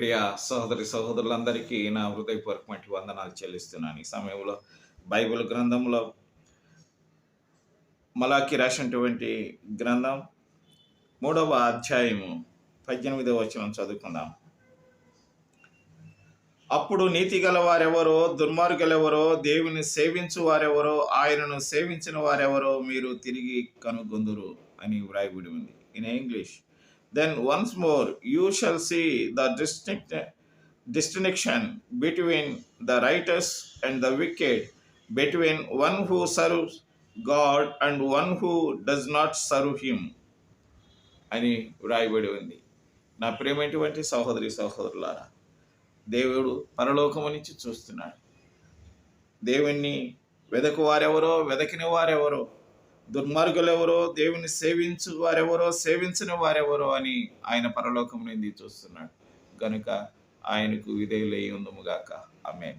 ప్రియ సహోదరి సహోదరులందరికీ నా హృదయపూర్వకమైన వందనాలు చెల్లిస్తున్నాను. ఈ సమయంలో బైబిల్ గ్రంథంలో మలాకి రాసినటువంటి గ్రంథం మూడవ అధ్యాయము పద్దెనిమిదవ వచనం చదువుకుందాం. అప్పుడు నీతి గల వారెవరో దుర్మార్గులెవరో దేవుని సేవించు వారెవరో ఆయనను సేవించిన వారెవరో మీరు తిరిగి కనుగొందురు అని వ్రాయబడి ఉంది. In English then once more you shall see the distinct distinction between the writers and the wicked between one who serves God and one who does not serve him అని వ్రాయబడి ఉంది నా ప్రేమటువంటి సహోదరి సహోదరులారా దేవుడు పరలోకము నుంచి చూస్తున్నాడు దేవుణ్ణి వెదకు వారెవరో వెదకిన వారెవరో దుర్మార్గులెవరో దేవుని సేవించు వారెవరో సేవించిన వారెవరో అని ఆయన పరలోకం నుండి చూస్తున్నాడు. కనుక ఆయనకు విధేయులై ఉందముగాక ఆమె